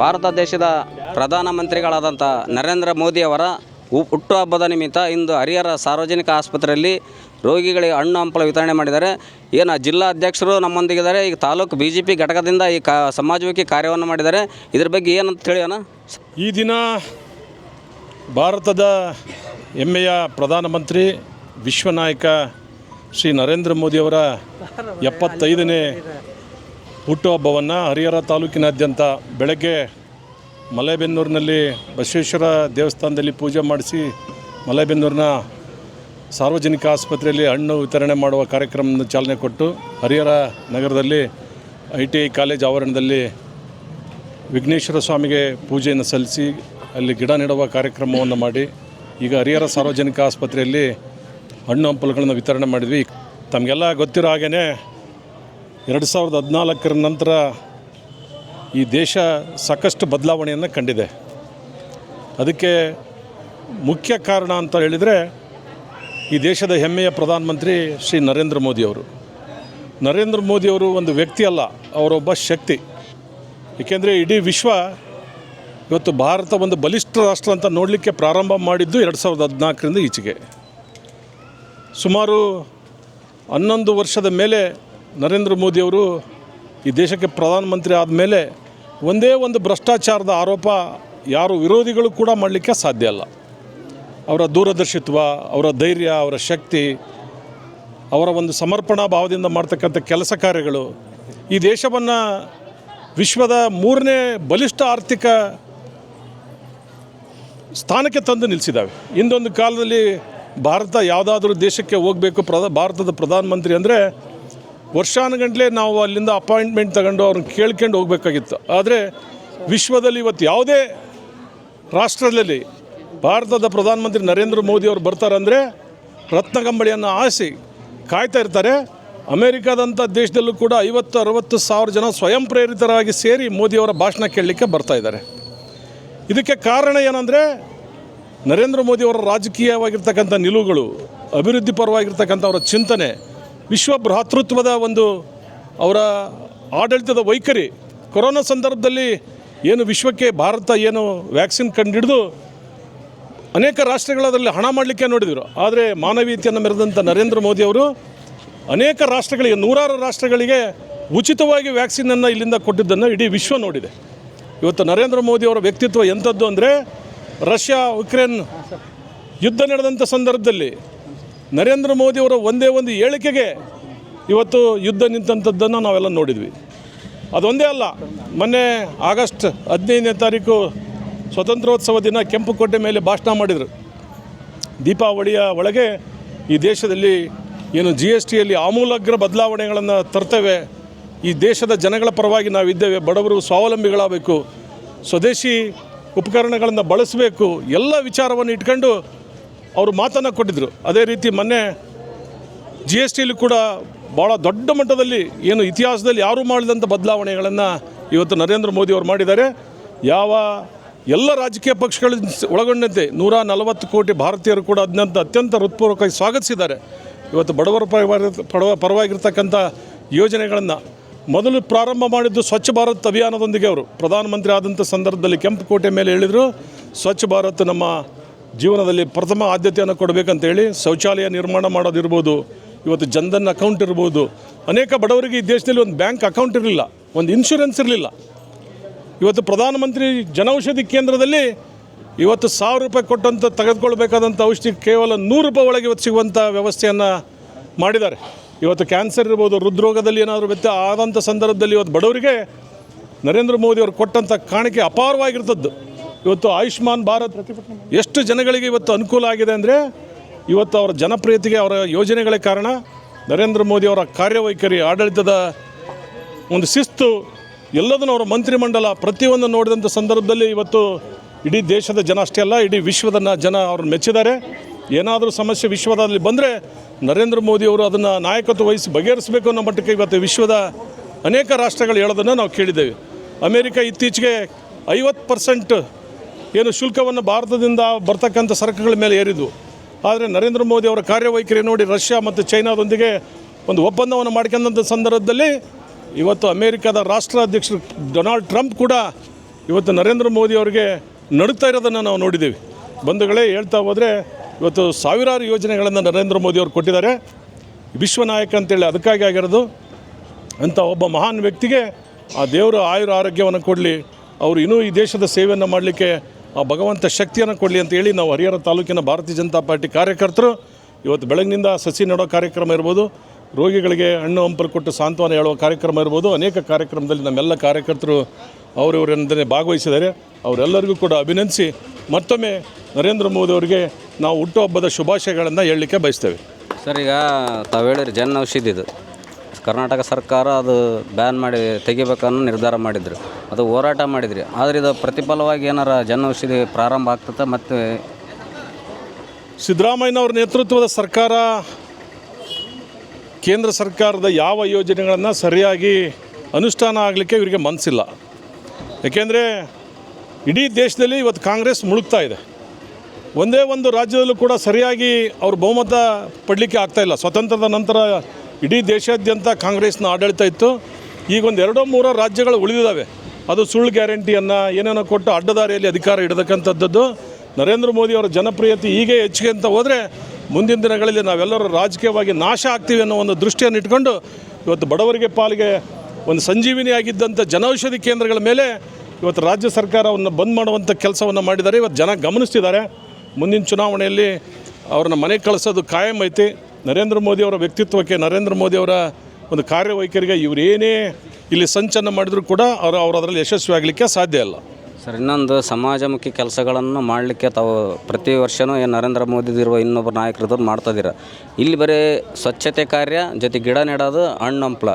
ಭಾರತ ದೇಶದ ಪ್ರಧಾನಮಂತ್ರಿಗಳಾದಂಥ ನರೇಂದ್ರ ಮೋದಿಯವರ ಹುಟ್ಟುಹಬ್ಬದ ನಿಮಿತ್ತ ಇಂದು ಹರಿಹರ ಸಾರ್ವಜನಿಕ ಆಸ್ಪತ್ರೆಯಲ್ಲಿ ರೋಗಿಗಳಿಗೆ ಹಣ್ಣು ಹಂಪಲ ವಿತರಣೆ ಮಾಡಿದ್ದಾರೆ. ಏನು ಜಿಲ್ಲಾ ಅಧ್ಯಕ್ಷರು ನಮ್ಮೊಂದಿಗಿದ್ದಾರೆ. ಈಗ ತಾಲೂಕು ಬಿ ಜೆ ಪಿ ಘಟಕದಿಂದ ಈ ಕಾ, ಸಮಾಜಮುಖಿ ಕಾರ್ಯವನ್ನು ಮಾಡಿದ್ದಾರೆ. ಇದ್ರ ಬಗ್ಗೆ ಏನಂತ ತಿಳಿಯೋಣ ಈ ದಿನ ಭಾರತದ ಹೆಮ್ಮೆಯ ಪ್ರಧಾನಮಂತ್ರಿ ವಿಶ್ವನಾಯಕ ಶ್ರೀ ನರೇಂದ್ರ ಮೋದಿಯವರ ಎಪ್ಪತ್ತೈದನೇ ಹುಟ್ಟುಹಬ್ಬವನ್ನು ಹರಿಹರ ತಾಲೂಕಿನಾದ್ಯಂತ ಬೆಳಗ್ಗೆ ಮಲೆಬೆನ್ನೂರಿನಲ್ಲಿ ಬಸವೇಶ್ವರ ದೇವಸ್ಥಾನದಲ್ಲಿ ಪೂಜೆ ಮಾಡಿಸಿ ಮಲೆಬೆನ್ನೂರಿನ ಸಾರ್ವಜನಿಕ ಆಸ್ಪತ್ರೆಯಲ್ಲಿ ಹಣ್ಣು ವಿತರಣೆ ಮಾಡುವ ಕಾರ್ಯಕ್ರಮವನ್ನು ಚಾಲನೆ ಕೊಟ್ಟು ಹರಿಹರ ನಗರದಲ್ಲಿ ಐ ಟಿ ಐ ಕಾಲೇಜ್ ಆವರಣದಲ್ಲಿ ವಿಘ್ನೇಶ್ವರ ಸ್ವಾಮಿಗೆ ಪೂಜೆಯನ್ನು ಸಲ್ಲಿಸಿ ಅಲ್ಲಿ ಗಿಡ ನೆಡುವ ಕಾರ್ಯಕ್ರಮವನ್ನು ಮಾಡಿ ಈಗ ಹರಿಹರ ಸಾರ್ವಜನಿಕ ಆಸ್ಪತ್ರೆಯಲ್ಲಿ ಹಣ್ಣು ಹಂಪಲುಗಳನ್ನು ವಿತರಣೆ ಮಾಡಿದ್ವಿ. ತಮಗೆಲ್ಲ ಗೊತ್ತಿರೋ ಹಾಗೇ ಎರಡು ಸಾವಿರದ ಹದಿನಾಲ್ಕರ ನಂತರ ಈ ದೇಶ ಸಾಕಷ್ಟು ಬದಲಾವಣೆಯನ್ನು ಕಂಡಿದೆ. ಅದಕ್ಕೆ ಮುಖ್ಯ ಕಾರಣ ಅಂತ ಹೇಳಿದರೆ ಈ ದೇಶದ ಹೆಮ್ಮೆಯ ಪ್ರಧಾನಮಂತ್ರಿ ಶ್ರೀ ನರೇಂದ್ರ ಮೋದಿಯವರು ನರೇಂದ್ರ ಮೋದಿಯವರು ಒಂದು ವ್ಯಕ್ತಿ ಅಲ್ಲ, ಅವರೊಬ್ಬ ಶಕ್ತಿ. ಏಕೆಂದರೆ ಇಡೀ ವಿಶ್ವ ಇವತ್ತು ಭಾರತ ಒಂದು ಬಲಿಷ್ಠ ರಾಷ್ಟ್ರ ಅಂತ ನೋಡಲಿಕ್ಕೆ ಪ್ರಾರಂಭ ಮಾಡಿದ್ದು ಎರಡು ಸಾವಿರದ ಹದಿನಾಲ್ಕರಿಂದ ಈಚೆಗೆ. ಸುಮಾರು ಹನ್ನೊಂದು ವರ್ಷದ ಮೇಲೆ ನರೇಂದ್ರ ಮೋದಿಯವರು ಈ ದೇಶಕ್ಕೆ ಪ್ರಧಾನಮಂತ್ರಿ ಆದಮೇಲೆ ಒಂದೇ ಒಂದು ಭ್ರಷ್ಟಾಚಾರದ ಆರೋಪ ಯಾರು ವಿರೋಧಿಗಳು ಕೂಡ ಮಾಡಲಿಕ್ಕೆ ಸಾಧ್ಯ ಅಲ್ಲ. ಅವರ ದೂರದರ್ಶಿತ್ವ, ಅವರ ಧೈರ್ಯ, ಅವರ ಶಕ್ತಿ, ಅವರ ಒಂದು ಸಮರ್ಪಣಾ ಭಾವದಿಂದ ಮಾಡ್ತಕ್ಕಂಥ ಕೆಲಸ ಕಾರ್ಯಗಳು ಈ ದೇಶವನ್ನು ವಿಶ್ವದ ಮೂರನೇ ಬಲಿಷ್ಠ ಆರ್ಥಿಕ ಸ್ಥಾನಕ್ಕೆ ತಂದು ನಿಲ್ಲಿಸಿದ್ದಾವೆ ಇಂದೊಂದು ಕಾಲದಲ್ಲಿ ಭಾರತ ಯಾವುದಾದ್ರೂ ದೇಶಕ್ಕೆ ಹೋಗಬೇಕು ಪ್ರದ ಭಾರತದ ಪ್ರಧಾನಮಂತ್ರಿ ಅಂದರೆ ವರ್ಷಾನುಗಂಟ್ಲೆ ನಾವು ಅಲ್ಲಿಂದ ಅಪಾಯಿಂಟ್ಮೆಂಟ್ ತಗೊಂಡು ಅವ್ರನ್ನ ಕೇಳ್ಕೊಂಡು ಹೋಗಬೇಕಾಗಿತ್ತು. ಆದರೆ ವಿಶ್ವದಲ್ಲಿ ಇವತ್ತು ಯಾವುದೇ ರಾಷ್ಟ್ರದಲ್ಲಿ ಭಾರತದ ಪ್ರಧಾನಮಂತ್ರಿ ನರೇಂದ್ರ ಮೋದಿ ಅವರು ಬರ್ತಾರಂದರೆ ರತ್ನಗಂಬಳಿಯನ್ನು ಆಸಿ ಕಾಯ್ತಾ ಇರ್ತಾರೆ. ಅಮೇರಿಕಾದಂಥ ದೇಶದಲ್ಲೂ ಕೂಡ ಐವತ್ತು, ಅರವತ್ತು ಸಾವಿರ ಜನ ಸ್ವಯಂ ಪ್ರೇರಿತರಾಗಿ ಸೇರಿ ಮೋದಿಯವರ ಭಾಷಣ ಕೇಳಲಿಕ್ಕೆ ಬರ್ತಾ ಇದ್ದಾರೆ. ಇದಕ್ಕೆ ಕಾರಣ ಏನಂದರೆ ನರೇಂದ್ರ ಮೋದಿಯವರ ರಾಜಕೀಯವಾಗಿರ್ತಕ್ಕಂಥ ನಿಲುವುಗಳು, ಅಭಿವೃದ್ಧಿ ಪರವಾಗಿರ್ತಕ್ಕಂಥ ಅವರ ಚಿಂತನೆ ವಿಶ್ವ ಭ್ರಾತೃತ್ವದ ಒಂದು ಅವರ ಆಡಳಿತದ ವೈಖರಿ. ಕೊರೋನಾ ಸಂದರ್ಭದಲ್ಲಿ ಏನು ವಿಶ್ವಕ್ಕೆ ಭಾರತ ಏನು ವ್ಯಾಕ್ಸಿನ್ ಕಂಡುಹಿಡಿದು ಅನೇಕ ರಾಷ್ಟ್ರಗಳು ಅದರಲ್ಲಿ ಹಣ ಮಾಡಲಿಕ್ಕೆ ನೋಡಿದರು. ಆದರೆ ಮಾನವೀಯತೆಯನ್ನು ಮೆರೆದಂಥ ನರೇಂದ್ರ ಮೋದಿ ಅವರು ಅನೇಕ ರಾಷ್ಟ್ರಗಳಿಗೆ, ನೂರಾರು ರಾಷ್ಟ್ರಗಳಿಗೆ ಉಚಿತವಾಗಿ ವ್ಯಾಕ್ಸಿನನ್ನು ಇಲ್ಲಿಂದ ಕೊಟ್ಟಿದ್ದನ್ನು ಇಡೀ ವಿಶ್ವ ನೋಡಿದೆ. ಇವತ್ತು ನರೇಂದ್ರ ಮೋದಿ ಅವರ ವ್ಯಕ್ತಿತ್ವ ಎಂಥದ್ದು ಅಂದರೆ ರಷ್ಯಾ ಉಕ್ರೇನ್ ಯುದ್ಧ ನಡೆದಂಥ ಸಂದರ್ಭದಲ್ಲಿ ನರೇಂದ್ರ ಮೋದಿಯವರ ಒಂದೇ ಒಂದು ಹೇಳಿಕೆಗೆ ಇವತ್ತು ಯುದ್ಧ ನಿಂತಂಥದ್ದನ್ನು ನಾವೆಲ್ಲ ನೋಡಿದ್ವಿ. ಅದೊಂದೇ ಅಲ್ಲ, ಮೊನ್ನೆ ಆಗಸ್ಟ್ ಹದಿನೈದನೇ ತಾರೀಕು ಸ್ವತಂತ್ರೋತ್ಸವ ದಿನ ಕೆಂಪುಕೋಟೆ ಮೇಲೆ ಭಾಷಣ ಮಾಡಿದರು. ದೀಪಾವಳಿಯ ಒಳಗೆ ಈ ದೇಶದಲ್ಲಿ ಏನು ಜಿ ಎಸ್ ಟಿಯಲ್ಲಿ ಆಮೂಲಾಗ್ರ ಬದಲಾವಣೆಗಳನ್ನು ತರ್ತೇವೆ, ಈ ದೇಶದ ಜನಗಳ ಪರವಾಗಿ ನಾವಿದ್ದೇವೆ, ಬಡವರು ಸ್ವಾವಲಂಬಿಗಳಾಗಬೇಕು, ಸ್ವದೇಶಿ ಉಪಕರಣಗಳನ್ನು ಬಳಸಬೇಕು, ಎಲ್ಲ ವಿಚಾರವನ್ನು ಇಟ್ಕೊಂಡು ಅವರು ಮಾತನ್ನು ಕೊಟ್ಟಿದ್ದರು ಅದೇ ರೀತಿ ಮೊನ್ನೆ ಜಿ ಎಸ್ ಟಿಲಿ ಕೂಡ ಭಾಳ ದೊಡ್ಡ ಮಟ್ಟದಲ್ಲಿ ಏನು ಇತಿಹಾಸದಲ್ಲಿ ಯಾರೂ ಮಾಡಿದಂಥ ಬದಲಾವಣೆಗಳನ್ನು ಇವತ್ತು ನರೇಂದ್ರ ಮೋದಿ ಅವರು ಮಾಡಿದ್ದಾರೆ. ಯಾವ ಎಲ್ಲ ರಾಜಕೀಯ ಪಕ್ಷಗಳ ಒಳಗೊಂಡಂತೆ ನೂರ ನಲವತ್ತು ಕೋಟಿ ಭಾರತೀಯರು ಕೂಡ ಅದನ್ನಂತ ಅತ್ಯಂತ ಹೃತ್ಪೂರ್ವಕವಾಗಿ ಸ್ವಾಗತಿಸಿದ್ದಾರೆ. ಇವತ್ತು ಬಡವರ ಪರವಾಗಿ ಪಡವ ಪರವಾಗಿರ್ತಕ್ಕಂಥ ಯೋಜನೆಗಳನ್ನು ಮೊದಲು ಪ್ರಾರಂಭ ಮಾಡಿದ್ದು ಸ್ವಚ್ಛ ಭಾರತ್ ಅಭಿಯಾನದೊಂದಿಗೆ ಅವರು. ಪ್ರಧಾನಮಂತ್ರಿ ಆದಂಥ ಸಂದರ್ಭದಲ್ಲಿ ಕೆಂಪುಕೋಟೆ ಮೇಲೆ ಹೇಳಿದರು, ಸ್ವಚ್ಛ ಭಾರತ್ ನಮ್ಮ ಜೀವನದಲ್ಲಿ ಪ್ರಥಮ ಆದ್ಯತೆಯನ್ನು ಕೊಡಬೇಕಂತೇಳಿ ಶೌಚಾಲಯ ನಿರ್ಮಾಣ ಮಾಡೋದಿರ್ಬೋದು, ಇವತ್ತು ಜನ್ಧನ್ ಅಕೌಂಟ್ ಇರ್ಬೋದು, ಅನೇಕ ಬಡವರಿಗೆ ಈ ದೇಶದಲ್ಲಿ ಒಂದು ಬ್ಯಾಂಕ್ ಅಕೌಂಟ್ ಇರಲಿಲ್ಲ, ಒಂದು ಇನ್ಶೂರೆನ್ಸ್ ಇರಲಿಲ್ಲ. ಇವತ್ತು ಪ್ರಧಾನಮಂತ್ರಿ ಜನೌಷಧಿ ಕೇಂದ್ರದಲ್ಲಿ ಇವತ್ತು ಸಾವಿರ ರೂಪಾಯಿ ಕೊಟ್ಟಂತ ತೆಗೆದುಕೊಳ್ಬೇಕಾದಂಥ ಔಷಧಿ ಕೇವಲ ನೂರು ರೂಪಾಯಿ ಒಳಗೆ ಇವತ್ತು ಸಿಗುವಂಥ ವ್ಯವಸ್ಥೆಯನ್ನು ಮಾಡಿದ್ದಾರೆ. ಇವತ್ತು ಕ್ಯಾನ್ಸರ್ ಇರ್ಬೋದು, ಹೃದ್ರೋಗದಲ್ಲಿ ಏನಾದರೂ ವ್ಯತ್ಯಯ ಆದಂಥ ಸಂದರ್ಭದಲ್ಲಿ ಇವತ್ತು ಬಡವರಿಗೆ ನರೇಂದ್ರ ಮೋದಿ ಅವರು ಕೊಟ್ಟಂಥ ಕಾಣಿಕೆ ಅಪಾರವಾಗಿರ್ತದ್ದು. ಇವತ್ತು ಆಯುಷ್ಮಾನ್ ಭಾರತ್ ಎಷ್ಟು ಜನಗಳಿಗೆ ಇವತ್ತು ಅನುಕೂಲ ಆಗಿದೆ ಅಂದರೆ ಇವತ್ತು ಅವರ ಜನಪ್ರಿಯತೆಗೆ ಅವರ ಯೋಜನೆಗಳೇ ಕಾರಣ ನರೇಂದ್ರ ಮೋದಿ ಅವರ ಕಾರ್ಯವೈಖರಿ ಆಡಳಿತದ ಒಂದು ಶಿಸ್ತು ಎಲ್ಲದನ್ನು ಅವರ ಮಂತ್ರಿಮಂಡಲ ಪ್ರತಿಯೊಂದು ನೋಡಿದಂಥ ಸಂದರ್ಭದಲ್ಲಿ ಇವತ್ತು ಇಡೀ ದೇಶದ ಜನ ಅಷ್ಟೇ ಅಲ್ಲ, ಇಡೀ ವಿಶ್ವದ ಜನ ಅವ್ರನ್ನ ಮೆಚ್ಚಿದ್ದಾರೆ. ಏನಾದರೂ ಸಮಸ್ಯೆ ವಿಶ್ವದಲ್ಲಿ ಬಂದರೆ ನರೇಂದ್ರ ಮೋದಿಯವರು ಅದನ್ನು ನಾಯಕತ್ವ ವಹಿಸಿ ಬಗೆಹರಿಸಬೇಕು ಅನ್ನೋ ಮಟ್ಟಕ್ಕೆ ಇವತ್ತು ವಿಶ್ವದ ಅನೇಕ ರಾಷ್ಟ್ರಗಳು ಹೇಳೋದನ್ನು ನಾವು ಕೇಳಿದ್ದೇವೆ. ಅಮೇರಿಕ ಇತ್ತೀಚೆಗೆ ಐವತ್ತು ಪರ್ಸೆಂಟ್ ಏನು ಶುಲ್ಕವನ್ನು ಭಾರತದಿಂದ ಬರ್ತಕ್ಕಂಥ ಸರಕುಗಳ ಮೇಲೆ ಏರಿದ್ವು. ಆದರೆ ನರೇಂದ್ರ ಮೋದಿ ಅವರ ಕಾರ್ಯವೈಖರಿ ನೋಡಿ ರಷ್ಯಾ ಮತ್ತು ಚೈನಾದೊಂದಿಗೆ ಒಂದು ಒಪ್ಪಂದವನ್ನು ಮಾಡ್ಕೊಂಡಂಥ ಸಂದರ್ಭದಲ್ಲಿ ಇವತ್ತು ಅಮೇರಿಕಾದ ರಾಷ್ಟ್ರಾಧ್ಯಕ್ಷರು ಡೊನಾಲ್ಡ್ ಟ್ರಂಪ್ ಕೂಡ ಇವತ್ತು ನರೇಂದ್ರ ಮೋದಿ ಅವರಿಗೆ ನಡುತ್ತಾ ಇರೋದನ್ನು ನಾವು ನೋಡಿದ್ದೀವಿ. ಬಂಧುಗಳೇ, ಹೇಳ್ತಾ ಹೋದರೆ ಇವತ್ತು ಸಾವಿರಾರು ಯೋಜನೆಗಳನ್ನು ನರೇಂದ್ರ ಮೋದಿ ಅವರು ಕೊಟ್ಟಿದ್ದಾರೆ. ವಿಶ್ವನಾಯಕ ಅಂತೇಳಿ ಅದಕ್ಕಾಗಿ ಆಗಿರೋದು. ಅಂಥ ಒಬ್ಬ ಮಹಾನ್ ವ್ಯಕ್ತಿಗೆ ಆ ದೇವರು ಆಯುರ ಆರೋಗ್ಯವನ್ನು ಕೊಡಲಿ. ಅವರು ಇನ್ನೂ ಈ ದೇಶದ ಸೇವೆಯನ್ನು ಮಾಡಲಿಕ್ಕೆ ಆ ಭಗವಂತ ಶಕ್ತಿಯನ್ನು ಕೊಡಲಿ ಅಂತ ಹೇಳಿ ನಾವು ಹರಿಹರ ತಾಲೂಕಿನ ಭಾರತೀಯ ಜನತಾ ಪಾರ್ಟಿ ಕಾರ್ಯಕರ್ತರು ಇವತ್ತು ಬೆಳಗಿನಿಂದ ಸಸಿ ನೆಡೋ ಕಾರ್ಯಕ್ರಮ ಇರ್ಬೋದು, ರೋಗಿಗಳಿಗೆ ಹಣ್ಣು ಹಂಪಲು ಕೊಟ್ಟು ಸಾಂತ್ವನ ಹೇಳುವ ಕಾರ್ಯಕ್ರಮ ಇರ್ಬೋದು, ಅನೇಕ ಕಾರ್ಯಕ್ರಮದಲ್ಲಿ ನಮ್ಮೆಲ್ಲ ಕಾರ್ಯಕರ್ತರು ಅವರಿವರೆಂದರೆ ಭಾಗವಹಿಸಿದ್ದಾರೆ. ಅವರೆಲ್ಲರಿಗೂ ಕೂಡ ಅಭಿನಂದಿಸಿ ಮತ್ತೊಮ್ಮೆ ನರೇಂದ್ರ ಮೋದಿ ಅವರಿಗೆ ನಾವು ಹುಟ್ಟುಹಬ್ಬದ ಶುಭಾಶಯಗಳನ್ನು ಹೇಳಲಿಕ್ಕೆ ಬಯಸ್ತೇವೆ. ಸರ್, ಈಗ ತಾವು ಹೇಳಿರಿ ಔಷಧಿದು ಕರ್ನಾಟಕ ಸರ್ಕಾರ ಅದು ಬ್ಯಾನ್ ಮಾಡಿ ತೆಗಿಬೇಕನ್ನೋ ನಿರ್ಧಾರ ಮಾಡಿದ್ರು. ಅದು ಹೋರಾಟ ಮಾಡಿದ್ರಿ. ಆದರೆ ಇದು ಪ್ರತಿಫಲವಾಗಿ ಏನಾರ ಜನ ಔಷಧಿ ಪ್ರಾರಂಭ ಆಗ್ತದೆ ಮತ್ತು ಸಿದ್ದರಾಮಯ್ಯನವ್ರ ನೇತೃತ್ವದ ಸರ್ಕಾರ, ಕೇಂದ್ರ ಸರ್ಕಾರದ ಯಾವ ಯೋಜನೆಗಳನ್ನು ಸರಿಯಾಗಿ ಅನುಷ್ಠಾನ ಆಗಲಿಕ್ಕೆ ಇವರಿಗೆ ಮನಸ್ಸಿಲ್ಲ ಏಕೆಂದರೆ ಇಡೀ ದೇಶದಲ್ಲಿ ಇವತ್ತು ಕಾಂಗ್ರೆಸ್ ಮುಳುಗ್ತಾ ಇದೆ. ಒಂದೇ ಒಂದು ರಾಜ್ಯದಲ್ಲೂ ಕೂಡ ಸರಿಯಾಗಿ ಅವರು ಬಹುಮತ ಪಡಲಿಕ್ಕೆ ಆಗ್ತಾಯಿಲ್ಲ ಸ್ವತಂತ್ರದ ನಂತರ ಇಡೀ ದೇಶಾದ್ಯಂತ ಕಾಂಗ್ರೆಸ್ನ ಆಡಳಿತ ಇತ್ತು. ಈಗ ಒಂದು ಎರಡೋ ಮೂರೋ ರಾಜ್ಯಗಳು ಉಳಿದಿದ್ದಾವೆ ಅದು ಸುಳ್ಳು ಗ್ಯಾರಂಟಿಯನ್ನು ಏನೇನೋ ಕೊಟ್ಟು ಅಡ್ಡದಾರಿಯಲ್ಲಿ ಅಧಿಕಾರ ಇಡತಕ್ಕಂಥದ್ದು ನರೇಂದ್ರ ಮೋದಿ ಅವರ ಜನಪ್ರಿಯತೆ ಹೀಗೆ ಹೆಚ್ಚಿಗೆ ಅಂತ ಹೋದರೆ ಮುಂದಿನ ದಿನಗಳಲ್ಲಿ ನಾವೆಲ್ಲರೂ ರಾಜಕೀಯವಾಗಿ ನಾಶ ಆಗ್ತೀವಿ ಅನ್ನೋ ಒಂದು ದೃಷ್ಟಿಯನ್ನು ಇಟ್ಕೊಂಡು ಇವತ್ತು ಬಡವರಿಗೆ ಪಾಲಿಗೆ ಒಂದು ಸಂಜೀವಿನಿ ಆಗಿದ್ದಂಥ ಜನೌಷಧಿ ಕೇಂದ್ರಗಳ ಮೇಲೆ ಇವತ್ತು ರಾಜ್ಯ ಸರ್ಕಾರವನ್ನು ಬಂದ್ ಮಾಡುವಂಥ ಕೆಲಸವನ್ನು ಮಾಡಿದ್ದಾರೆ. ಇವತ್ತು ಜನ ಗಮನಿಸ್ತಿದ್ದಾರೆ. ಮುಂದಿನ ಚುನಾವಣೆಯಲ್ಲಿ ಅವ್ರನ್ನ ಮನೆಗೆ ಕಳಿಸೋದು ಕಾಯಂ ಐತಿ. ನರೇಂದ್ರ ಮೋದಿಯವರ ವ್ಯಕ್ತಿತ್ವಕ್ಕೆ, ನರೇಂದ್ರ ಮೋದಿಯವರ ಒಂದು ಕಾರ್ಯವೈಖರಿಗೆ ಇವರೇನೇ ಇಲ್ಲಿ ಸಂಚನ್ನು ಮಾಡಿದರೂ ಕೂಡ ಅವರು ಅವರು ಯಶಸ್ವಿ ಆಗಲಿಕ್ಕೆ ಸಾಧ್ಯ ಇಲ್ಲ. ಸರ್, ಇನ್ನೊಂದು ಸಮಾಜಮುಖಿ ಕೆಲಸಗಳನ್ನು ಮಾಡಲಿಕ್ಕೆ ತಾವು ಪ್ರತಿ ವರ್ಷವೂ ಏನು ನರೇಂದ್ರ ಮೋದಿದಿರುವ ಇನ್ನೊಬ್ಬ ನಾಯಕರದ್ದು ಮಾಡ್ತಾಯಿದ್ದೀರ ಇಲ್ಲಿ ಬರೀ ಸ್ವಚ್ಛತೆ ಕಾರ್ಯ, ಜೊತೆ ಗಿಡ ನೆಡೋದು, ಹಣ್ಣು ಹಂಪ್ಲ.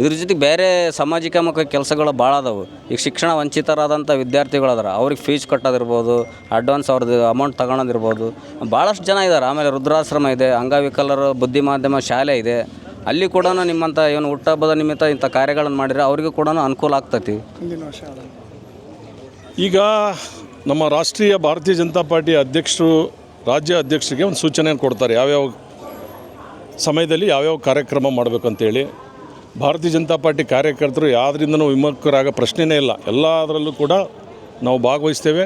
ಇದ್ರ ಜೊತೆಗೆ ಬೇರೆ ಸಾಮಾಜಿಕ ಮುಖ ಕೆಲಸಗಳು ಭಾಳ ಅದಾವು. ಈಗ ಶಿಕ್ಷಣ ವಂಚಿತರಾದಂಥ ವಿದ್ಯಾರ್ಥಿಗಳು ಅದಾರ ಅವ್ರಿಗೆ ಫೀಸ್ ಕಟ್ಟೋದಿರ್ಬೋದು ಅಡ್ವಾನ್ಸ್ ಅವ್ರದ್ದು ಅಮೌಂಟ್ ತಗೊಳೋದಿರ್ಬೋದು ಭಾಳಷ್ಟು ಜನ ಇದ್ದಾರೆ ಆಮೇಲೆ ರುದ್ರಾಶ್ರಮ ಇದೆ, ಅಂಗವಿಕಲರು, ಬುದ್ಧಿ ಮಾಧ್ಯಮ ಶಾಲೆ ಇದೆ. ಅಲ್ಲಿ ಕೂಡ ನಿಮ್ಮಂಥ ಏನು ಹುಟ್ಟಹಬ್ಬದ ನಿಮಿತ್ತ ಇಂಥ ಕಾರ್ಯಗಳನ್ನು ಮಾಡಿದರೆ ಅವರಿಗೂ ಕೂಡ ಅನುಕೂಲ ಆಗ್ತೈತಿ. ಈಗ ನಮ್ಮ ರಾಷ್ಟ್ರೀಯ ಭಾರತೀಯ ಜನತಾ ಪಾರ್ಟಿ ಅಧ್ಯಕ್ಷರು, ರಾಜ್ಯ ಅಧ್ಯಕ್ಷರಿಗೆ ಒಂದು ಸೂಚನೆಯನ್ನು ಕೊಡ್ತಾರೆ. ಯಾವ್ಯಾವ ಸಮಯದಲ್ಲಿ ಯಾವ್ಯಾವ ಕಾರ್ಯಕ್ರಮ ಮಾಡಬೇಕಂತೇಳಿ. ಭಾರತೀಯ ಜನತಾ ಪಾರ್ಟಿ ಕಾರ್ಯಕರ್ತರು ಯಾವುದರಿಂದನೂ ವಿಮುಖರಾಗೋ ಪ್ರಶ್ನೆಯೇ ಇಲ್ಲ. ಎಲ್ಲದರಲ್ಲೂ ಕೂಡ ನಾವು ಭಾಗವಹಿಸ್ತೇವೆ.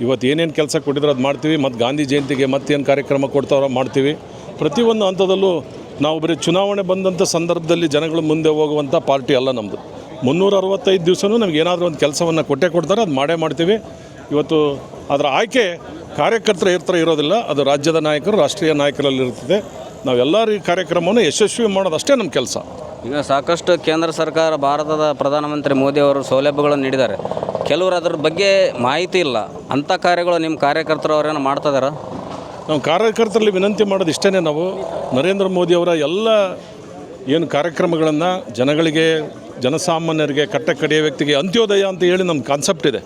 ಇವತ್ತು ಏನೇನು ಕೆಲಸ ಕೊಟ್ಟಿದ್ರೆ ಅದು ಮಾಡ್ತೀವಿ. ಮತ್ತು ಗಾಂಧಿ ಜಯಂತಿಗೆ ಮತ್ತೇನು ಕಾರ್ಯಕ್ರಮ ಕೊಡ್ತಾರೋ ಮಾಡ್ತೀವಿ. ಪ್ರತಿಯೊಂದು ಹಂತದಲ್ಲೂ ನಾವು ಬರೀ ಚುನಾವಣೆ ಬಂದಂಥ ಸಂದರ್ಭದಲ್ಲಿ ಜನಗಳು ಮುಂದೆ ಹೋಗುವಂಥ ಪಾರ್ಟಿ ಅಲ್ಲ ನಮ್ಮದು ಮುನ್ನೂರ ಅರವತ್ತೈದು ದಿವಸವೂ ನಮ್ಗೆ ಏನಾದರೂ ಒಂದು ಕೆಲಸವನ್ನು ಕೊಟ್ಟೇ ಕೊಡ್ತಾರೆ, ಅದು ಮಾಡೇ ಮಾಡ್ತೀವಿ. ಇವತ್ತು ಅದರ ಆಯ್ಕೆ ಕಾರ್ಯಕರ್ತರ ಇರ್ತಾರೆ ಇರೋದಿಲ್ಲ. ಅದು ರಾಜ್ಯದ ನಾಯಕರು, ರಾಷ್ಟ್ರೀಯ ನಾಯಕರಲ್ಲಿ ಇರ್ತದೆ ನಾವೆಲ್ಲ ಈ ಕಾರ್ಯಕ್ರಮವನ್ನು ಯಶಸ್ವಿ ಮಾಡೋದಷ್ಟೇ ನಮ್ಮ ಕೆಲಸ. ಈಗ ಸಾಕಷ್ಟು ಕೇಂದ್ರ ಸರ್ಕಾರ, ಭಾರತದ ಪ್ರಧಾನಮಂತ್ರಿ ಮೋದಿ ಅವರು ಸೌಲಭ್ಯಗಳನ್ನು ನೀಡಿದ್ದಾರೆ. ಕೆಲವರು ಅದ್ರ ಬಗ್ಗೆ ಮಾಹಿತಿ ಇಲ್ಲ. ಅಂಥ ಕಾರ್ಯಗಳು ನಿಮ್ಮ ಕಾರ್ಯಕರ್ತರು ಅವ್ರೇನು ಮಾಡ್ತಿದಾರ ನಾವು ಕಾರ್ಯಕರ್ತರಲ್ಲಿ ವಿನಂತಿ ಮಾಡೋದು ಇಷ್ಟೇ ನಾವು. ನರೇಂದ್ರ ಮೋದಿ ಅವರ ಎಲ್ಲ ಏನು ಕಾರ್ಯಕ್ರಮಗಳನ್ನು ಜನಗಳಿಗೆ, ಜನಸಾಮಾನ್ಯರಿಗೆ ಕಟ್ಟ ಕಡೆಯ ವ್ಯಕ್ತಿಗೆ ಅಂತ್ಯೋದಯ ಅಂತ ಹೇಳಿ ನಮ್ಮ ಕಾನ್ಸೆಪ್ಟ್ ಇದೆ.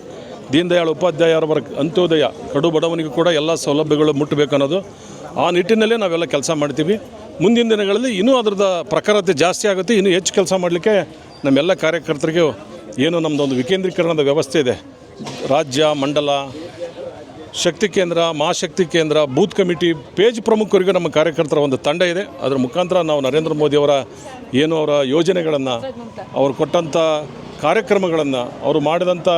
ದೀನ್ ದಯಾಳ್ ಉಪಾಧ್ಯಾಯ ಅವರ ಅಂತ್ಯೋದಯ, ಕಡು ಬಡವನಿಗೂ ಕೂಡ ಎಲ್ಲ ಸೌಲಭ್ಯಗಳು ಮುಟ್ಟಬೇಕು ಅನ್ನೋದು ಆ ನಿಟ್ಟಿನಲ್ಲೇ ನಾವೆಲ್ಲ ಕೆಲಸ ಮಾಡ್ತೀವಿ. ಮುಂದಿನ ದಿನಗಳಲ್ಲಿ ಇನ್ನೂ ಅದರದ ಪ್ರಖರತೆ ಜಾಸ್ತಿ ಆಗುತ್ತೆ. ಇನ್ನೂ ಹೆಚ್ಚು ಕೆಲಸ ಮಾಡಲಿಕ್ಕೆ ನಮ್ಮೆಲ್ಲ ಕಾರ್ಯಕರ್ತರಿಗೆ ಏನು ನಮ್ಮದೊಂದು ವಿಕೇಂದ್ರೀಕರಣದ ವ್ಯವಸ್ಥೆ ಇದೆ. ರಾಜ್ಯ, ಮಂಡಲ, ಶಕ್ತಿ ಕೇಂದ್ರ, ಮಹಾಶಕ್ತಿ ಕೇಂದ್ರ, ಬೂತ್ ಕಮಿಟಿ, ಪೇಜ್ ಪ್ರಮುಖರಿಗೂ ನಮ್ಮ ಕಾರ್ಯಕರ್ತರ ಒಂದು ತಂಡ ಇದೆ. ಅದರ ಮುಖಾಂತರ ನಾವು ನರೇಂದ್ರ ಮೋದಿಯವರ ಏನು ಅವರ ಯೋಜನೆಗಳನ್ನು, ಅವರು ಕೊಟ್ಟಂಥ ಕಾರ್ಯಕ್ರಮಗಳನ್ನು, ಅವರು ಮಾಡಿದಂಥ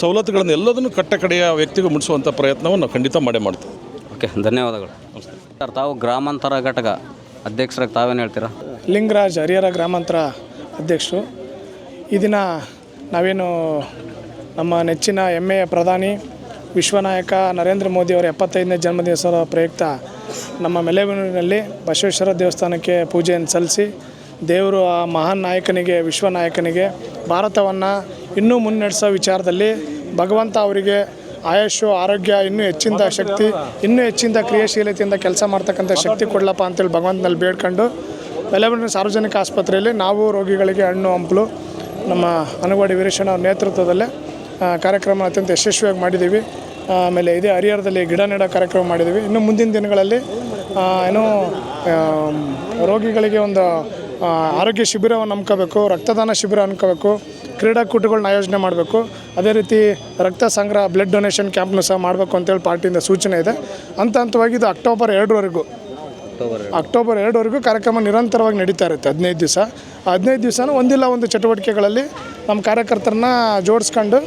ಸವಲತ್ತುಗಳನ್ನು ಎಲ್ಲದನ್ನು ಕಟ್ಟ ಕಡೆಯ ವ್ಯಕ್ತಿಗೂ ಮುಟ್ಟಿಸುವಂಥ ಪ್ರಯತ್ನವನ್ನು ನಾವು ಖಂಡಿತ ಮಾಡೇ ಮಾಡ್ತೀವಿ. ಓಕೆ, ಧನ್ಯವಾದಗಳು. ಸರ್ ತಾವು ಗ್ರಾಮಾಂತರ ಘಟಕ ಅಧ್ಯಕ್ಷರಾಗಿ ತಾವೇನು ಹೇಳ್ತೀರಾ? ಲಿಂಗರಾಜ್ ಹರಿಹರ ಗ್ರಾಮಾಂತರ ಅಧ್ಯಕ್ಷರು. ಈ ದಿನ ನಾವೇನು ನಮ್ಮ ನೆಚ್ಚಿನ ಹೆಮ್ಮೆಯ ಪ್ರಧಾನಿ, ವಿಶ್ವನಾಯಕ ನರೇಂದ್ರ ಮೋದಿ ಅವರ ಎಪ್ಪತ್ತೈದನೇ ಜನ್ಮದಿವಸದ ಪ್ರಯುಕ್ತ ನಮ್ಮ ಮೆಲೆಬೆನ್ನೂರಿನಲ್ಲಿ ಬಸವೇಶ್ವರ ದೇವಸ್ಥಾನಕ್ಕೆ ಪೂಜೆಯನ್ನು ಸಲ್ಲಿಸಿ, ದೇವರು ಆ ಮಹಾನ್ ನಾಯಕನಿಗೆ, ವಿಶ್ವನಾಯಕನಿಗೆ ಭಾರತವನ್ನು ಇನ್ನೂ ಮುನ್ನಡೆಸೋ ವಿಚಾರದಲ್ಲಿ ಭಗವಂತ ಅವರಿಗೆ ಆಯುಷು ಆರೋಗ್ಯ ಇನ್ನೂ ಹೆಚ್ಚಿಂದ ಶಕ್ತಿ, ಇನ್ನೂ ಹೆಚ್ಚಿಂದ ಕ್ರಿಯಾಶೀಲತೆಯಿಂದ ಕೆಲಸ ಮಾಡ್ತಕ್ಕಂಥ ಶಕ್ತಿ ಕೊಡಲಪ್ಪ ಅಂತೇಳಿ ಭಗವಂತನಲ್ಲಿ ಬೇಡ್ಕೊಂಡು ಎಲ್ಲವನ್ನೂ ಸಾರ್ವಜನಿಕ ಆಸ್ಪತ್ರೆಯಲ್ಲಿ ನಾವು ರೋಗಿಗಳಿಗೆ ಹಣ್ಣು, ಹಂಪಲು, ನಮ್ಮ ಅನುಗೋಡಿ ಅವ್ರ ನೇತೃತ್ವದಲ್ಲೇ ಕಾರ್ಯಕ್ರಮ ಅತ್ಯಂತ ಯಶಸ್ವಿಯಾಗಿ ಮಾಡಿದ್ದೀವಿ. ಆಮೇಲೆ ಇದೇ ಹರಿಹರದಲ್ಲಿ ಗಿಡ ನೆಡೋ ಕಾರ್ಯಕ್ರಮ ಮಾಡಿದ್ದೀವಿ. ಇನ್ನು ಮುಂದಿನ ದಿನಗಳಲ್ಲಿ ಏನು ರೋಗಿಗಳಿಗೆ ಒಂದು ಆರೋಗ್ಯ ಶಿಬಿರವನ್ನು ಹಮ್ಕೋಬೇಕು ರಕ್ತದಾನ ಶಿಬಿರ ಅನ್ಕೋಬೇಕು ಕ್ರೀಡಾಕೂಟಗಳನ್ನ ಆಯೋಜನೆ ಮಾಡಬೇಕು. ಅದೇ ರೀತಿ ರಕ್ತ ಸಂಗ್ರಹ ಬ್ಲಡ್ ಡೊನೇಷನ್ ಕ್ಯಾಂಪ್ನ ಸಹ ಮಾಡಬೇಕು ಅಂತೇಳಿ ಪಾರ್ಟಿಯಿಂದ ಸೂಚನೆ ಇದೆ. ಹಂತ ಹಂತವಾಗಿ ಇದು ಅಕ್ಟೋಬರ್ ಎರಡರವರೆಗೂ. ಅಕ್ಟೋಬರ್ ಎರಡವರೆಗೂ ಕಾರ್ಯಕ್ರಮ ನಿರಂತರವಾಗಿ ನಡೀತಾ ಇರುತ್ತೆ ಹದಿನೈದು ದಿವಸ. ಹದಿನೈದು ದಿವಸನೂ ಒಂದಿಲ್ಲ ಒಂದು ಚಟುವಟಿಕೆಗಳಲ್ಲಿ ನಮ್ಮ ಕಾರ್ಯಕರ್ತರನ್ನ ಜೋಡಿಸ್ಕೊಂಡು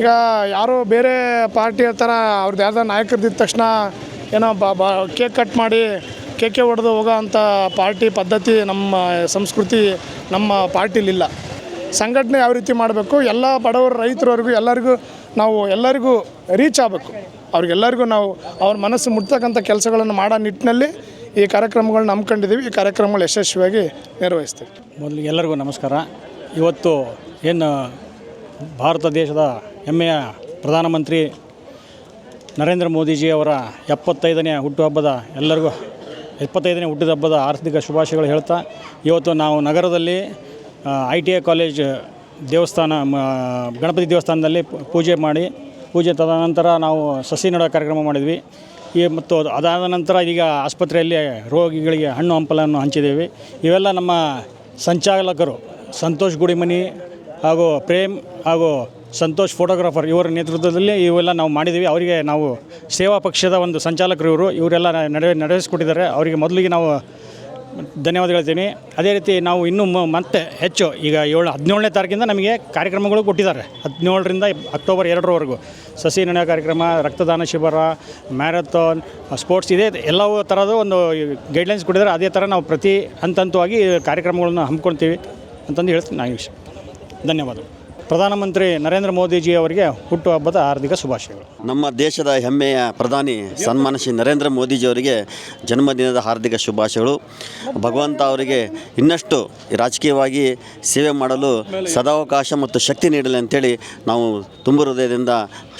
ಈಗ ಯಾರೋ ಬೇರೆ ಪಾರ್ಟಿ ಥರ ಅವ್ರದ್ದು ಯಾರ್ದ ನಾಯಕರದಿದ್ದ ತಕ್ಷಣ ಏನೋ ಬಾ ಬಾ ಕೇಕ್ ಕಟ್ ಮಾಡಿ ಕೇಕೆ ಹೊಡೆದು ಹೋಗೋ ಅಂಥ ಪಾರ್ಟಿ ಪದ್ಧತಿ ನಮ್ಮ ಸಂಸ್ಕೃತಿ ನಮ್ಮ ಪಾರ್ಟಿಲಿಲ್ಲ. ಸಂಘಟನೆ ಯಾವ ರೀತಿ ಮಾಡಬೇಕು, ಎಲ್ಲ ಬಡವರು ರೈತರವರೆಗೂ ಎಲ್ಲರಿಗೂ ನಾವು ಎಲ್ಲರಿಗೂ ರೀಚ್ ಆಗಬೇಕು. ಅವ್ರಿಗೆಲ್ಲರಿಗೂ ನಾವು ಅವ್ರ ಮನಸ್ಸು ಮುಟ್ತಕ್ಕಂಥ ಕೆಲಸಗಳನ್ನು ಮಾಡೋ ನಿಟ್ಟಿನಲ್ಲಿ ಈ ಕಾರ್ಯಕ್ರಮಗಳನ್ನ ಹಮ್ಮಿಕೊಂಡಿದ್ದೀವಿ ಈ ಕಾರ್ಯಕ್ರಮಗಳು ಯಶಸ್ವಿಯಾಗಿ ನಿರ್ವಹಿಸ್ತೀವಿ ಮೊದಲು ಎಲ್ಲರಿಗೂ ನಮಸ್ಕಾರ. ಇವತ್ತು ಏನು ಭಾರತ ದೇಶದ ಹೆಮ್ಮೆಯ ಪ್ರಧಾನಮಂತ್ರಿ ನರೇಂದ್ರ ಮೋದಿಜಿ ಅವರ ಎಪ್ಪತ್ತೈದನೇ ಹುಟ್ಟುಹಬ್ಬದ ಎಲ್ಲರಿಗೂ, ಎಪ್ಪತ್ತೈದನೇ ಹುಟ್ಟಿದ ಹಬ್ಬದ ಆರ್ಥಿಕ ಶುಭಾಶಯಗಳು ಹೇಳ್ತಾ, ಇವತ್ತು ನಾವು ನಗರದಲ್ಲಿ ಐ ಟಿ ಐ ಕಾಲೇಜ್ ದೇವಸ್ಥಾನ ಗಣಪತಿ ದೇವಸ್ಥಾನದಲ್ಲಿ ಪೂಜೆ ಮಾಡಿ, ಪೂಜೆ ತದನಂತರ ನಾವು ಸಸಿ ನೆಡೋ ಕಾರ್ಯಕ್ರಮ ಮಾಡಿದ್ವಿ. ಈ ಮತ್ತು ಅದು- ಅದಾದ ನಂತರ ಈಗ ಆಸ್ಪತ್ರೆಯಲ್ಲಿ ರೋಗಿಗಳಿಗೆ ಹಣ್ಣು ಹಂಪಲನ್ನು ಹಂಚಿದ್ದೇವೆ. ಇವೆಲ್ಲ ನಮ್ಮ ಸಂಚಾಲಕರು ಸಂತೋಷ್ ಗುಡಿಮನಿ ಹಾಗೂ ಪ್ರೇಮ್ ಹಾಗೂ ಸಂತೋಷ್ ಫೋಟೋಗ್ರಾಫರ್ ಇವರ ನೇತೃತ್ವದಲ್ಲಿ ಇವೆಲ್ಲ ನಾವು ಮಾಡಿದ್ದೀವಿ. ಅವರಿಗೆ ನಾವು ಸೇವಾ ಪಕ್ಷದ ಒಂದು ಸಂಚಾಲಕರು ಇವರು. ಇವರೆಲ್ಲ ನಡೆ ನಡೆಸಿಕೊಟ್ಟಿದ್ದಾರೆ. ಅವರಿಗೆ ಮೊದಲಿಗೆ ನಾವು ಧನ್ಯವಾದ ಹೇಳ್ತೀನಿ. ಅದೇ ರೀತಿ ನಾವು ಇನ್ನೂ ಮತ್ತೆ ಹೆಚ್ಚು ಈಗ ಏಳು, ಹದಿನೇಳನೇ ತಾರೀಕಿಂದ ನಮಗೆ ಕಾರ್ಯಕ್ರಮಗಳು ಕೊಟ್ಟಿದ್ದಾರೆ. ಹದಿನೇಳರಿಂದ ಅಕ್ಟೋಬರ್ ಎರಡರವರೆಗೂ. ಸಸಿ ನೆನೆಯ ಕಾರ್ಯಕ್ರಮ, ರಕ್ತದಾನ ಶಿಬಿರ, ಮ್ಯಾರಥಾನ್, ಸ್ಪೋರ್ಟ್ಸ್, ಇದೆ ಎಲ್ಲವೂ ಥರದ ಒಂದು ಗೈಡ್ಲೈನ್ಸ್ ಕೊಟ್ಟಿದ್ದಾರೆ. ಅದೇ ಥರ ನಾವು ಪ್ರತಿ ಹಂತ ಹಂತವಾಗಿ ಕಾರ್ಯಕ್ರಮಗಳನ್ನು ಹಮ್ಮಿಕೊಳ್ತೀವಿ ಅಂತಂದು ಹೇಳ್ತೀನಿ. ನಾನು ಧನ್ಯವಾದಗಳು. ಪ್ರಧಾನಮಂತ್ರಿ ನರೇಂದ್ರ ಮೋದಿಜಿ ಅವರಿಗೆ ಹುಟ್ಟುಹಬ್ಬದ ಹಾರ್ದಿಕ ಶುಭಾಶಯಗಳು. ನಮ್ಮ ದೇಶದ ಹೆಮ್ಮೆಯ ಪ್ರಧಾನಿ ಸನ್ಮಾನ ಶ್ರೀ ನರೇಂದ್ರ ಮೋದಿಜಿಯವರಿಗೆ ಜನ್ಮದಿನದ ಹಾರ್ದಿಕ ಶುಭಾಶಯಗಳು. ಭಗವಂತ ಅವರಿಗೆ ಇನ್ನಷ್ಟು ರಾಜಕೀಯವಾಗಿ ಸೇವೆ ಮಾಡಲು ಸದಾವಕಾಶ ಮತ್ತು ಶಕ್ತಿ ನೀಡಲಿ ಅಂತೇಳಿ ನಾವು ತುಂಬ ಹೃದಯದಿಂದ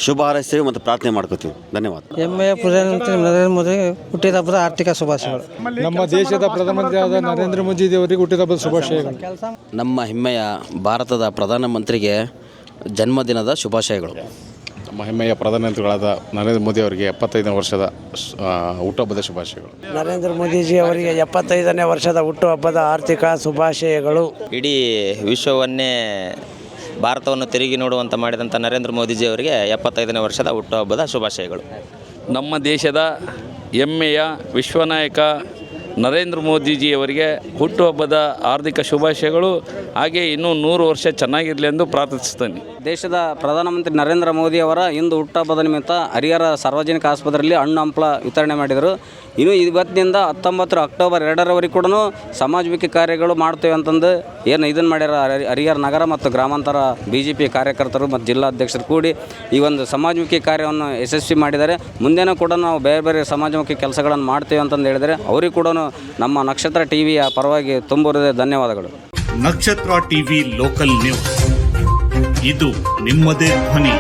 ಶುಭ ಹಾರೈಸ್ತೇವೆ ಮತ್ತು ಪ್ರಾರ್ಥನೆ ಮಾಡ್ಕೋತೀವಿ ಧನ್ಯವಾದ. ಹೆಮ್ಮೆಯ ಪ್ರಧಾನಮಂತ್ರಿ ನರೇಂದ್ರ ಮೋದಿ ಹುಟ್ಟಿದ ಹಬ್ಬದ ಆರ್ಥಿಕ ಶುಭಾಶಯಗಳು. ನಮ್ಮ ದೇಶದ ಪ್ರಧಾನಮಂತ್ರಿಯಾದ ನರೇಂದ್ರ ಮೋದಿ ಅವರಿಗೆ ಹುಟ್ಟಿದಬ್ಬದ ಶುಭಾಶಯಗಳು. ನಮ್ಮ ಹೆಮ್ಮೆಯ ಭಾರತದ ಪ್ರಧಾನಮಂತ್ರಿಗೆ ಜನ್ಮದಿನದ ಶುಭಾಶಯಗಳು. ನಮ್ಮ ಹೆಮ್ಮೆಯ ಪ್ರಧಾನಮಂತ್ರಿಗಳಾದ ನರೇಂದ್ರ ಮೋದಿ ಅವರಿಗೆ ಎಪ್ಪತ್ತೈದನೇ ವರ್ಷದ ಹುಟ್ಟುಹಬ್ಬದ ಶುಭಾಶಯಗಳು. ನರೇಂದ್ರ ಮೋದಿಜಿ ಅವರಿಗೆ ಎಪ್ಪತ್ತೈದನೇ ವರ್ಷದ ಹುಟ್ಟುಹಬ್ಬದ ಆರ್ಥಿಕ ಶುಭಾಶಯಗಳು. ಇಡೀ ವಿಶ್ವವನ್ನೇ ಭಾರತವನ್ನು ತಿರುಗಿ ನೋಡುವಂತ ಮಾಡಿದಂಥ ನರೇಂದ್ರ ಮೋದಿಜಿ ಅವರಿಗೆ ಎಪ್ಪತ್ತೈದನೇ ವರ್ಷದ ಹುಟ್ಟುಹಬ್ಬದ ಶುಭಾಶಯಗಳು. ನಮ್ಮ ದೇಶದ ಹೆಮ್ಮೆಯ ವಿಶ್ವನಾಯಕ ನರೇಂದ್ರ ಮೋದಿಜಿಯವರಿಗೆ ಹುಟ್ಟುಹಬ್ಬದ ಹಾರ್ದಿಕ ಶುಭಾಶಯಗಳು. ಹಾಗೆ ಇನ್ನೂ ನೂರು ವರ್ಷ ಚೆನ್ನಾಗಿರಲಿ ಎಂದು ಪ್ರಾರ್ಥಿಸುತ್ತೇನೆ. ದೇಶದ ಪ್ರಧಾನಮಂತ್ರಿ ನರೇಂದ್ರ ಮೋದಿ ಅವರ ಇಂದು ಹುಟ್ಟುಹಬ್ಬದ ನಿಮಿತ್ತ ಹರಿಹರ ಸಾರ್ವಜನಿಕ ಆಸ್ಪತ್ರೆಯಲ್ಲಿ ಹಣ್ಣು ಹಂಪಲ ವಿತರಣೆ ಮಾಡಿದರು. ಇನ್ನು ಇವತ್ತಿನಿಂದ ಹತ್ತೊಂಬತ್ತರ ಅಕ್ಟೋಬರ್ ಎರಡರವರೆಗೆ ಕೂಡ ಸಮಾಜಮುಖಿ ಕಾರ್ಯಗಳು ಮಾಡ್ತೇವೆ ಅಂತಂದು ಏನು ಇದನ್ನು ಮಾಡ್ಯಾರ ಹರಿ- ಹರಿಹರ ನಗರ ಮತ್ತು ಗ್ರಾಮಾಂತರ ಬಿ ಜೆ ಪಿ ಕಾರ್ಯಕರ್ತರು ಮತ್ತು ಜಿಲ್ಲಾಧ್ಯಕ್ಷರು ಕೂಡಿ ಈ ಒಂದು ಸಮಾಜಮುಖಿ ಕಾರ್ಯವನ್ನು ಯಶಸ್ವಿ ಮಾಡಿದ್ದಾರೆ. ಮುಂದೆನೂ ಕೂಡ ನಾವು ಬೇರೆ ಬೇರೆ ಸಮಾಜಮುಖಿ ಕೆಲಸಗಳನ್ನು ಮಾಡ್ತೇವೆ ಅಂತಂದು ಹೇಳಿದರೆ ಅವರಿಗೂ ಕೂಡ ನಮ್ಮ ನಕ್ಷತ್ರ ಟಿ ವಿಯ ಪರವಾಗಿ ತುಂಬ ಧನ್ಯವಾದಗಳು. ನಕ್ಷತ್ರ ಟಿವಿ ಲೋಕಲ್ ನ್ಯೂಸ್. ಇದು ನಿಮ್ಮದೇ ಧ್ವನಿ.